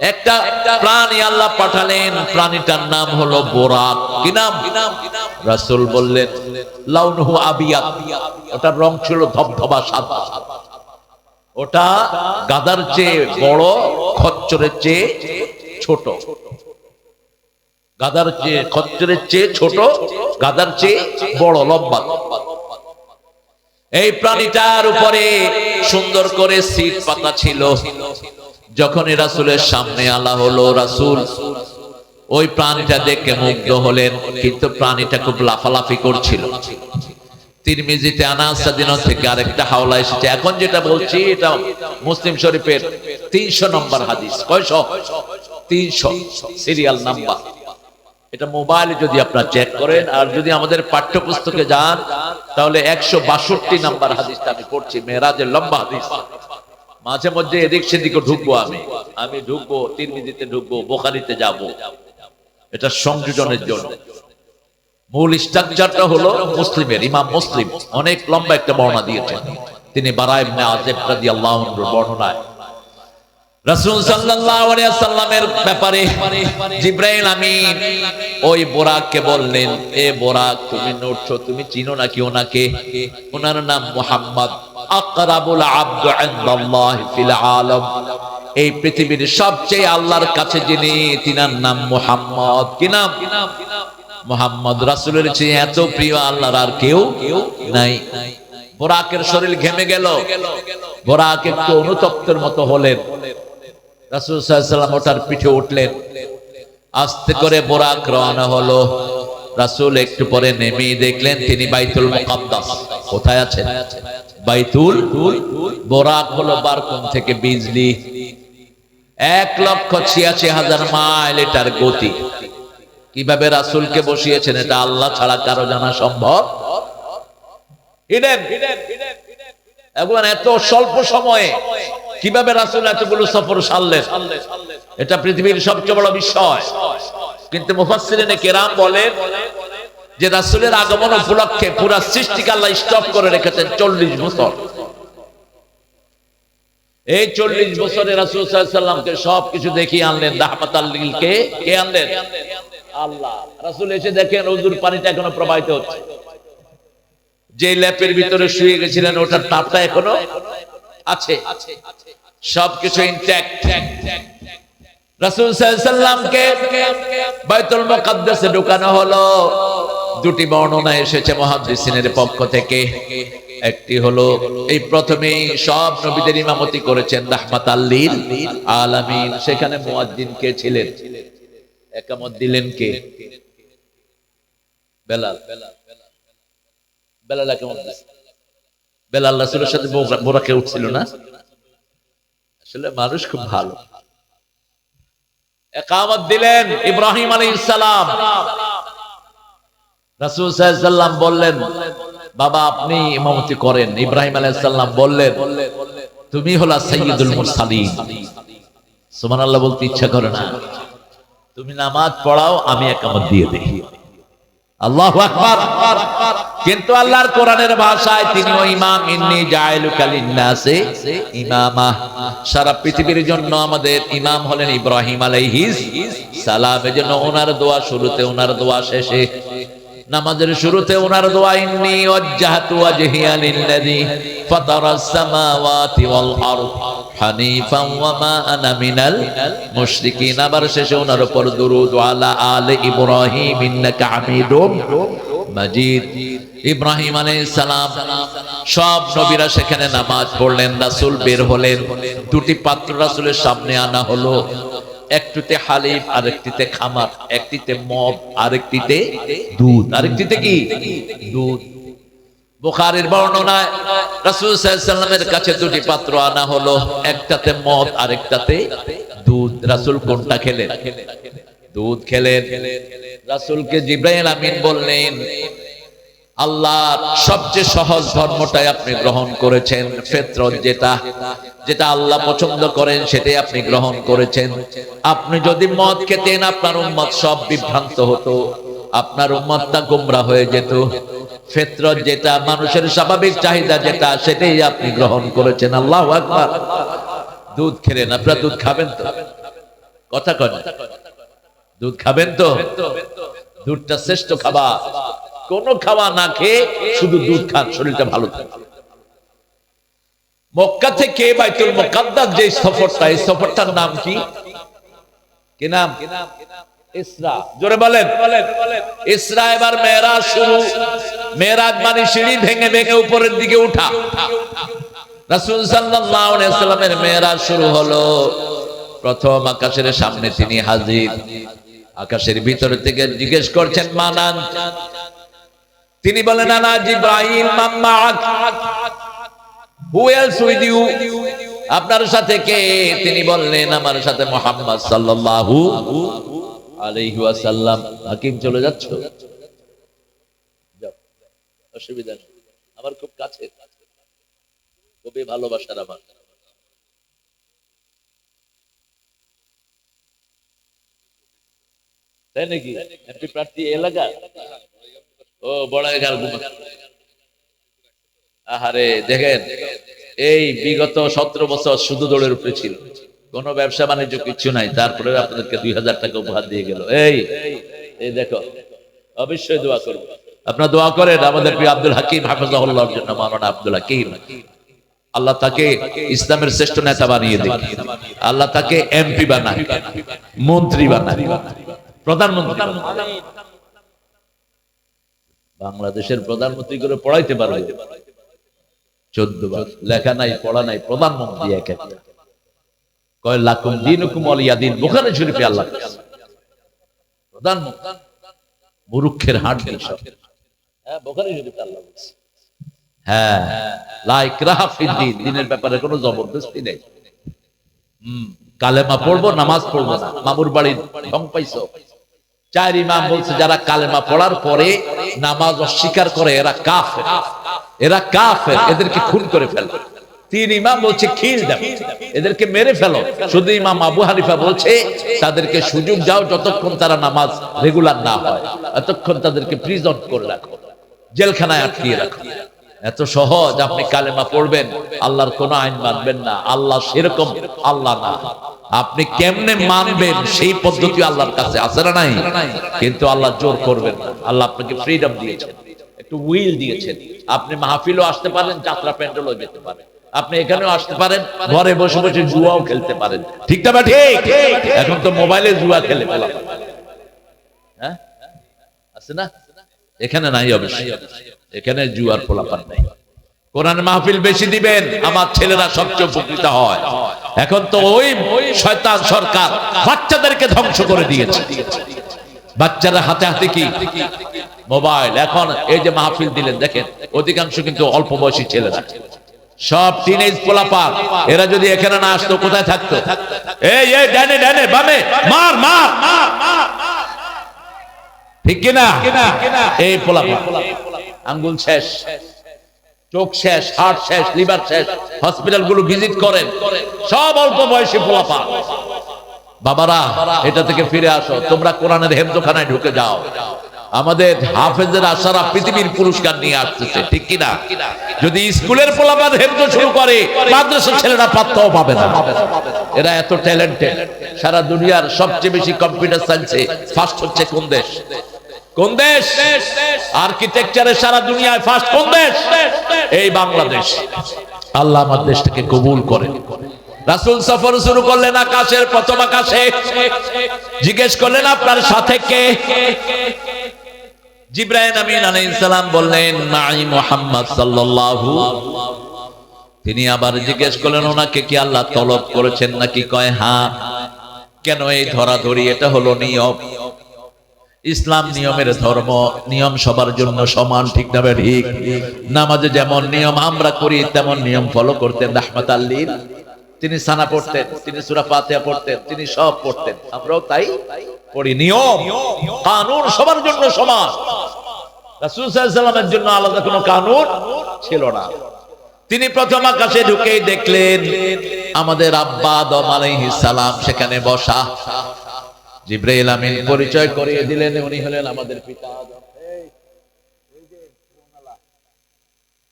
একটা প্রাণী আল্লাহ পাঠালেন, প্রাণীটার নাম হলো বোরাক। কি নাম? রাসূল বললেন, লাউনহু আবিয়াত। ওটার রং ছিল ধবধবা সাদা। ওটা গাদার চেয়ে বড়, খচ্চরের চেয়ে ছোট। গাদার চেয়ে, খচ্চরের চেয়ে ছোট, গাদার চেয়ে বড়, লম্বা। এই প্রাণীটার উপরে সুন্দর করে সিট পাতা ছিল। যখন রাসুলের সামনে আলা হলো রাসুল, ওই প্রাণীটা দেখে মুগ্ধ হলেন, কিন্তু প্রাণীটা খুব লাফালাফি করছিল। তিরমিজিতে থেকে আরেকটা হাওলা এসেছে। এখন যেটা বলছি, এটা মুসলিম শরীফের তিনশো নম্বর হাদিস। কয়শ? তিনশো। Serial number. এটা মোবাইলে যদি আপনারা চেক করেন, আর যদি আমাদের পাঠ্যপুস্তকে যান, তাহলে একশো বাষট্টি নাম্বার হাদিসটা আমি পড়ছি, মেয়েরাজের লম্বা হাদিস। মাঝে মধ্যে এদিক সেদিকে ঢুকবো আমি। আমি ঢুকবো তিরমিজিতে ঢুকবো, বোখারিতে যাব। এটা সংযোজনের জন্য। মূল স্ট্রাকচারটা হলো মুসলিমের, ইমাম মুসলিম। অনেক লম্বা একটা বর্ণনা দিয়েছেন। তিনি বারায় আজেব রাদিয়াল্লাহু আনহুর বর্ণনায় রাসূল সাল্লামের ব্যাপারে জিব্রাইল আমিন ওই বোরাককে বললেন, এ বোরাক, তুমি নড়ছো, তুমি চিনো নাকি ওনাকে? ওনার নাম মুহাম্মদ আকরাবুল আব্দ ফিল আলম। এই পৃথিবীর সবচেয়ে আল্লাহর কাছে যিনি, তিনার নাম মুহাম্মদ। কি নাম? মোহাম্মদ রাসুলের চেয়ে এত প্রিয় আল্লাহর আর কেউ নাই। বোরাকের শরীর ঘেমে গেল। বোরাক একটু অনুতপ্তের মতো হলেন। রাসুল সাল্লাম ওটার পিঠে উঠলেন আস্তে করে বোরাক রওনা হলো রাসুল একটু পরে নেমে দেখলেন তিনি বাইতুল মুকাদ্দাস কোথায় আছেন বাইতুল বোরাক হলো বারকুন থেকে বিজলি এক লক্ষ ছিয়াশি হাজার মাইল এটার গতি কীভাবে রাসুলকে বসিয়েছেন এটা আল্লাহ ছাড়া কারও জানা সম্ভব এবং এত স্বল্প সময়ে কীভাবে রাসুল এতগুলো সফর সারলেন? এটা পৃথিবীর সবচেয়ে বড় বিষয়। কিন্তু মুফাসসিরিনে কেরাম বলেন যে রাসুলের আগমন উপলক্ষে পুরা সৃষ্টিকে আল্লাহ স্টপ করে রেখেছেন চল্লিশ বছর। এই চল্লিশ বছরে রাসুল সাল্লামকে সবকিছু দেখিয়ে আনলেন আল্লিলকে কে আনলেন? আল্লাহ। রাসুল এসে দেখেন হুজুর পানিটা এখনও প্রবাহিত হচ্ছে। যে ল্যাপের ভিতরে শুয়ে গেছিলেন, ওটার তাপটা এখনও আছে। সবকিছু ইনট্যাক্ট রাসূল বাইতুল মুকাদ্দাসে ঢোকানো হলো। দুটি বর্ণনা এসেছে মুহাদ্দিসিনের পক্ষ থেকে। একটি হলো, এই প্রথমে সব নবীদের ইমামতি করেছেন রাহমাত আল্লিল আলামিন। সেখানে মুয়াজ্জিন কে ছিলেন? একামত দিলেন কে? বেলাল। বেলাল একামত দিলেন। বেলাল সাথে উঠছিল না। আসলে মানুষ খুব ভালো। একামত দিলেন ইব্রাহিম আলাইহিস সালাম। রাসূল সাল্লাল্লাহু বললেন, বাবা, আপনি ইমামতি করেন। ইব্রাহিম আলাইহিস সালাম বললেন, তুমি হলা সাইয়্যিদুল মুরসালিন। সুবহানাল্লাহ বলতে ইচ্ছা করে না। তুমি নামাজ পড়াও, আমি একামত দিয়ে দেখি। আল্লাহ আকবার। কিন্তু আল্লাহর কোরআনের ভাষায় তিনি ইমাম ইন্নি জাইলুকা লিন্নাসে ইমামা। সারা পৃথিবীর জন্য আমাদের ইমাম হলেন ইব্রাহিম আলাইহিস সালাম। এজন্য ওনার দোয়া শুরুতে ওনার দোয়া শেষে। নামাজের শুরুতে ওনার দোয়া, ইন্নি ওয়াজ্জাহতু ওয়াজহিয়া লিল্লাযী ফাতারাস সামাওয়াতি ওয়াল আরদ হানিফান ওয়া মা আনা মিনাল মুশরিকিন। আবার শেষে ওনার উপর দুরূদ, আলা আলে ইব্রাহিম ইন্নাকা হামিদুম। মাজিদ, ইব্রাহিম আলাইহিস সালাম সব নবীরা সেখানে নামাজ পড়লেন, রাসূল বের হলেন। দুটি পাত্র রাসূলের সামনে আনা হলো, একটিতে হালিফ আরেকটিতে খামার, একটিতে মদ আরেকটিতে দুধ। আরেকটিতে কি? দুধ। বুখারীর বর্ণনায় রাসূল সাল্লাল্লাহু কাছে দুটি পাত্র আনা হলো, একটাতে মদ আরেকটাতে দুধ। রাসূল কোনটা খেলেন? দুধ খেলেন। রাসূলকে জিব্রাইল আমিন বললেন, আল্লাহর সবচেয়ে সহজ ধর্মটাই আপনি গ্রহণ করেছেন, ফেতরত যেটা যেটা আল্লাহ পছন্দ করেন সেটাই আপনি গ্রহণ করেছেন। আপনি যদি মদ খেতেন, আপনার উম্মত সব বিভ্রান্ত হতো, আপনার উম্মতটা গোমরা হয়ে যেত। ফেতরত যেটা, মানুষের স্বাভাবিক চাহিদা যেটা, সেটাই আপনি গ্রহণ করেছেন। আল্লাহ একবার দুধ খেলেন, আপনারা দুধ খাবেন তো? কথা না। দুধ খাবেন তো? দুধটা শ্রেষ্ঠ খাবার। কোন খাওয়া না খেয়ে শুধু দুধ খান, শরীরটা ভালো থাকে। মক্কা থেকে বাইতুল মোকাদ্দাস যে সফরটা, এই সফরটার নাম কি? নাম? মানে উপরের দিকে উঠা। শুরু হলো। প্রথম আকাশের সামনে তিনি হাজির। আকাশের ভিতর থেকে জিজ্ঞেস করছেন, মানান? তিনি বলেন আপনার সাথে কে? তিনি বললেন, আমার সাথে মোহাম্মদ সাল্লাল্লাহু আলাইহি হাকিম, চলে যাচ্ছ? অসুবিধা আমার খুব কাছে খুবই ভালোবাসার আমার। তাই নাকি? এমপি প্রার্থী এলাকা? ও, বড় আহারে, দেখেন, এই বিগত সতেরো বছর শুধু দৌড়ের উপরে ছিল। কোন ব্যবসা বাণিজ্য কিছু নাই, তারপরে আপনাদেরকে দুই হাজার টাকা উপহার দিয়ে গেল। এই এই দেখো, অবশ্যই দোয়া করব। আপনার দোয়া করেন, আমাদের প্রিয় আব্দুল হাকিম হাফিজাহুল্লাহর জন্য মাওলানা আব্দুল হাকিম। আল্লাহ তাকে ইসলামের শ্রেষ্ঠ নেতা বানিয়ে দিন আল্লাহ তাকে এমপি বানায় মন্ত্রী বানায় প্রধানমন্ত্রী। বাংলাদেশের প্রধানমন্ত্রী করে পড়াইতে পারবে। চোদ্দ বার। লেখা নাই পড়া নাই প্রধানমন্ত্রী এক একটা কয় লাকুম দিন হুকুম অলিয়াদিন বোখারে শরীফে আল্লাহ প্রধানমন্ত্রী। মুরুক্ষের হাট হ্যাঁ বোখারে শরীফে আল্লাহ বলছে। হ্যাঁ। দিনের ব্যাপারে কোনো জবরদস্তি নেই। হুম। কালেমা পড়ব নামাজ পড়ব না। মামুর বাড়ির ঢং পাইছো? চার ইমাম বলছে, যারা কালেমা পড়ার পরে নামাজ অস্বীকার করে, এরা কাফের। এরা কাফের, এদেরকে খুন করে ফেলো। তিন ইমাম বলছে, খিল দেব। এদেরকে মেরে ফেলো। শুধু ইমাম আবু হানিফা বলছে, তাদেরকে সুযোগ দাও যতক্ষণ তারা নামাজ রেগুলার না হয়। এতক্ষণ তাদেরকে প্রিজন করে রাখো। জেলখানায় আটকিয়ে রাখো। এত সহজ, আপনি কালেমা পড়বেন, আল্লাহর কোন আইন মানবেন না। আল্লাহ সেরকম, আল্লাহ না। আপনি কেমনে মানবেন সেই পদ্ধতি আল্লাহর কাছে আছে না নাই? কিন্তু আল্লাহ জোর করবেন। আল্লাহ আপনাকে ফ্রিডম দিয়েছেন। একটু উইল দিয়েছেন। আপনি মাহফিলও আসতে পারেন যাত্রা প্যান্ডেলও যেতে পারেন। আপনি এখানেও আসতে পারেন ঘরে বসে বসে জুয়াও খেলতে পারেন। ঠিক না ঠিক? এখন তো মোবাইলে জুয়া খেলে ফেলা হ্যাঁ। আছে না? এখানে নাই অবশ্যই এখানে জুয়ার পোলাপান নাই। কোরআন মাহফিল বেশি দিবেন, আমার ছেলেরা সবচেয়ে উপকৃত হয়। এখন তো ওই শয়তান সরকার বাচ্চাদেরকে ধ্বংস করে দিয়েছে। বাচ্চারা হাতে হাতে কি? মোবাইল। এখন এই যে মাহফিল দিলেন, দেখেন, অধিকাংশ কিন্তু অল্প বয়সী ছেলেরা। সব টিনেজ পোলাপান, এরা যদি এখানে না আসতো, কোথায় থাকতো? এই এই, ডানে ডানে, বামে মার মার। ঠিক কিনা? এই পোলাপান। আঙ্গুল শেষ। চোখ শেষ হার্ট শেষ, লিভার শেষ হসপিটালগুলো ভিজিট করেন। সব অল্প বয়সী পোলাপা বাবারা, এটা থেকে ফিরে আসো। তোমরা কোরআনের হেমজোখানায় ঢুকে যাও। আমাদের হাফেজের আশারা পৃথিবীর পুরস্কার নিয়ে আসতেছে, ঠিক কিনা? যদি স্কুলের পোলাপান হেমজ শুরু করে, মাদ্রাসার ছেলেরা পাত্তাও পাবে না। এরা এত ট্যালেন্টেড সারা দুনিয়ার সবচেয়ে বেশি কম্পিউটার সায়েন্সে ফার্স্ট হচ্ছে কোন দেশ? কোন দেশ? আর্কিটেকচারে সারা দুনিয়ায় ফার্স্ট কোন দেশ? এই বাংলাদেশ। আল্লাহ আমার দেশটাকে কবুল করেন। রাসুল সফর শুরু করলেন আকাশের প্রথম আকাশে। জিজ্ঞেস করলেন, আপনার সাথে কে? জিব্রাহিম আমিন আলাইহিস সালাম বললেন মাই মুহাম্মদ সাল্লাল্লাহু। তিনি আবার জিজ্ঞেস করলেন, ওনাকে কি আল্লাহ তলব করেছেন নাকি কয় হ্যাঁ। কেন এই ধরাধরি? এটা হলো নিয়ম। ইসলাম নিয়মের ধর্ম নিয়ম সবার জন্য সমান ঠিক না ঠিক নামাজে যেমন নিয়ম আমরা করি তেমন নিয়ম ফলো করতেন রাহমাত আল্লির তিনি সানা পড়তেন তিনি সুরা ফাতিহা পড়তেন তিনি সব পড়তেন। আমরাও তাই পড়ি। নিয়ম কানুন সবার জন্য সমান। রাসূল সাল্লামের জন্য আলাদা কোনো কানুন ছিল না। তিনি প্রথম আকাশে ঢুকেই দেখলেন আমাদের আব্বা আদম আলাইহিস সালাম সেখানে বসা। জিব্রাইল আমিন পরিচয় করিয়ে দিলেন, উনি হলেন আমাদের পিতা।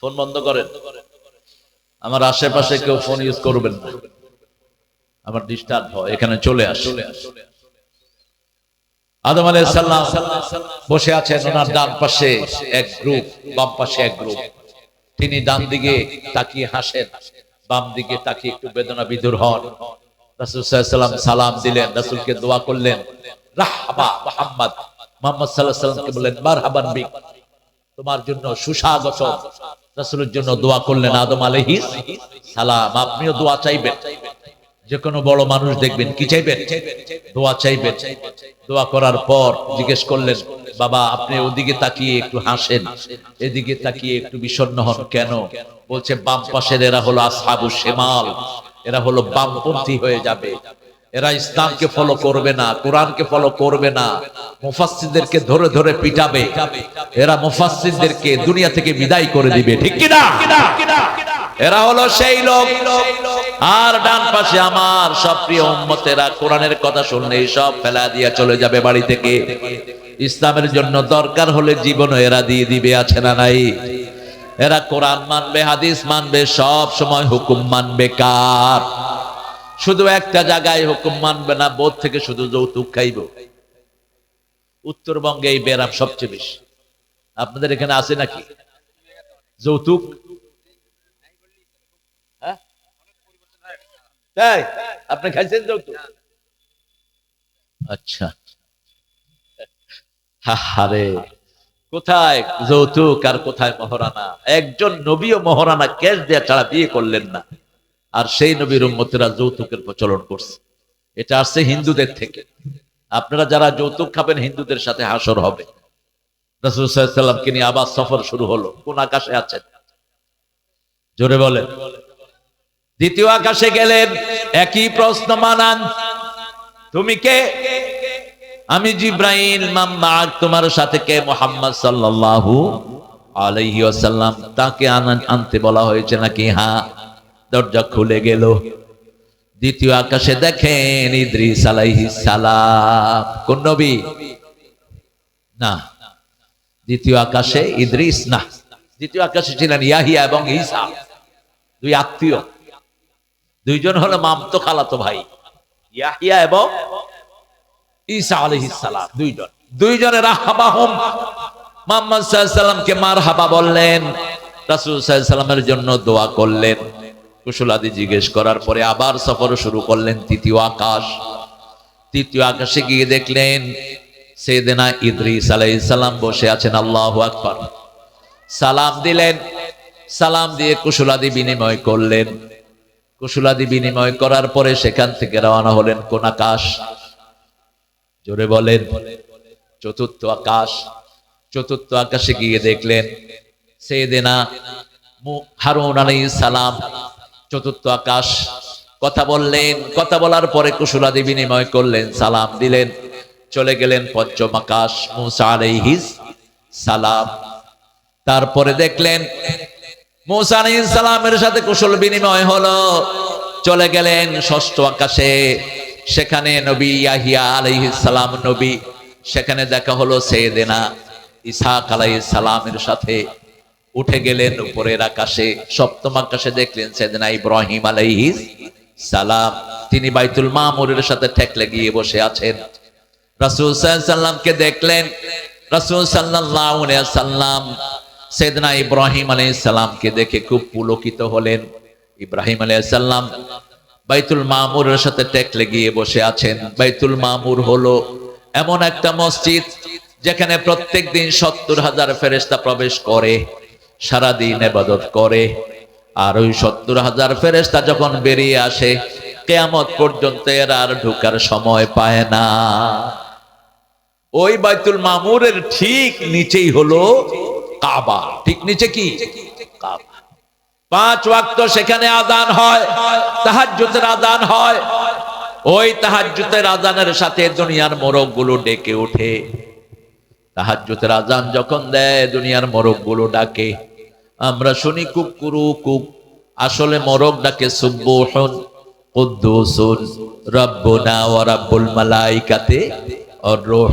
ফোন বন্ধ করেন। আমার আশেপাশে কেউ ফোন ইউজ করবেন আমার ডিস্টার্ব হয়, এখানে চলে আস। আদম বসে আছেন, ওনার ডান পাশে এক গ্রুপ, বাম পাশে এক গ্রুপ। তিনি ডান দিকে তাকিয়ে হাসেন, বাম দিকে তাকিয়ে একটু বেদনা বিধুর হন। সালাম দিলেন, রাসূলকে দোয়া করলেন। তোমার জন্য সুস্বাগত রাসূলের জন্য দোয়া করলেন আদম আলাইহিস সালাম। আপনিও দোয়া চাইবেন। যে কোনো বড় মানুষ দেখবেন, কি চাইবেন? দোয়া চাইবেন। দোয়া করার পর জিজ্ঞেস করলেন, বাবা, আপনি ওদিকে তাকিয়ে একটু হাসেন। এদিকে তাকিয়ে একটু বিষণ্ণ হন কেন? বলছে, বাম পাশের এরা হলো আসহাবু শেমাল। এরা হলো বামপন্থী হয়ে যাবে। এরা ইসলামকে ফলো করবে না, কোরআনকে ফলো করবে না, মুফাসসিরদেরকে ধরে ধরে পিটাবে। এরা মুফাসসিরদেরকে দুনিয়া থেকে বিদায় করে দিবে, ঠিক কি না এরা হলো সেই লোক। আর ডান পাশে আমার সব প্রিয় উম্মতেরা কোরআনের কথা শুনলে সব ফেলা দিয়া চলে যাবে বাড়ি থেকে। ইসলামের জন্য দরকার হলে জীবন এরা দিয়ে দিবে, আছে না নাই? এরা কোরআন মানবে, হাদিস মানবে, সব সময় হুকুম মানবে কার? শুধু একটা জায়গায় হুকুম মানবে না, বোধ থেকে শুধু যৌতুক খাইব। উত্তরবঙ্গে এই বেরাম সবচেয়ে বেশি। আপনাদের এখানে আছে নাকি? যৌতুক? হ্যাঁ? তাই? আপনি খাইছেন যৌতুক? আচ্ছা। হারে কোথায়? যৌতুক আর কোথায় মহারানা? একজন নবীও মহারানা ক্যাশ ছাড়া বিয়ে করলেন না। আর সেই নবীর যৌতুকের প্রচলন করছে। এটা আসছে হিন্দুদের থেকে। আপনারা যারা যৌতুক খাবেন, হিন্দুদের সাথে হাসর হবে। রাসূল সাল্লাল্লাহু আলাইহি নিয়ে আবার সফর শুরু হলো। কোন আকাশে আছেন? জোরে বলেন। দ্বিতীয় আকাশে গেলেন। একই প্রশ্ন মানান। তুমি কে? আমি জিব্রাইল মাম্মা তোমার সাথে কে? মোহাম্মদ সাল্লাল্লাহু আলাইহি ওয়াসাল্লাম। তাকে আনা- আনতে বলা হয়েছে নাকি? হ্যাঁ। দরজা খুলে গেল। দ্বিতীয় আকাশে দেখেন ইদ্রিস আলাইহিস সালাম। কোন নবী? না। দ্বিতীয় আকাশে ইদ্রিস, না। দ্বিতীয় আকাশে ছিলেন ইয়াহিয়া এবং ঈসা। দুই আত্মীয়। দুইজন হলো মামতো খালাতো ভাই। ইয়াহিয়া এবং ঈসা আলাইহিস সালাম, দুইজন। দুইজনের রাহাবাহুম মুহাম্মদ সাল্লামকে মারহাবা বললেন, রাসূল সাল্লামের জন্য দোয়া করলেন। কুশলাদি জিজ্ঞেস করার পরে আবার সফর শুরু করলেন তৃতীয় আকাশ। তৃতীয় আকাশে গিয়ে দেখলেন, সেদিনা ইদ্রিস আলাইহিস সালাম বসে আছেন, আল্লাহু আকবার। সালাম দিলেন। সালাম দিয়ে কুশলাদি বিনিময় করলেন। কুশলাদি বিনিময় করার পরে সেখান থেকে রওনা হলেন কোন আকাশ। জোরে বলেন, চতুর্থ আকাশ, চতুর্থ আকাশে গিয়ে দেখলেন সেদিনা হারুন আলাইহিস সালাম চতুর্থ আকাশ। কথা বললেন, কথা বলার পরে কুশলাদি বিনিময় করলেন, সালাম দিলেন, চলে গেলেন পঞ্চম আকাশ, মুসা সালাম। তারপরে দেখলেন মুসা আলাইহিস সালামের সাথে কুশল বিনিময় হলো, চলে গেলেন ষষ্ঠ আকাশে। সেখানে নবী ইয়াহিয়া সালাম নবী, সেখানে দেখা হলো সেদিনা ইসাক সালামের সাথে। উঠে গেলেন উপরের আকাশে, সপ্তম আকাশে দেখলেন সেদিনা ইব্রাহিম আলাইহিস সালাম। তিনি বাইতুল মামুরের সাথে ঠেকলে গিয়ে বসে আছেন। রাসূল সাল্লামকে দেখলেন। রাসূল সাল্লাম সেদিনা ইব্রাহিম আলাইহিস সালামকে দেখে খুব পুলকিত হলেন। ইব্রাহিম আলাইহিস সালাম বাইতুল মামুরের সাথে টেকলে গিয়ে বসে আছেন। বাইতুল মামুর হলো এমন একটা মসজিদ যেখানে প্রত্যেক দিন সত্তর হাজার ফেরেস্তা প্রবেশ করে, সারাদিন এবাদত করে। আর ওই সত্তর হাজার ফেরেস্তা যখন বেরিয়ে আসে, কেয়ামত পর্যন্ত এরা আর ঢুকার সময় পায় না। ওই বাইতুল মামুরের ঠিক নিচেই হলো কাবা। ঠিক নিচে কি? কাবা। পাঁচ ওয়াক্ত সেখানে আদান হয়, তাহাজ্জুদের আদান হয়। ওই তাহাজ্জুদের আজানের সাথে দুনিয়ার মোরগগুলো ডেকে ওঠে। তাহাজ্জুদের আজান যখন দেয়, দুনিয়ার মোরগগুলো ডাকে। আমরা শুনি কুক কুরু কুক, আসলে মোরগ ডাকে সুব্বুহুন, কুদ্দুসুন, রব্বুনা ওয়া রাব্বুল মালাইকাতে, আর রূহ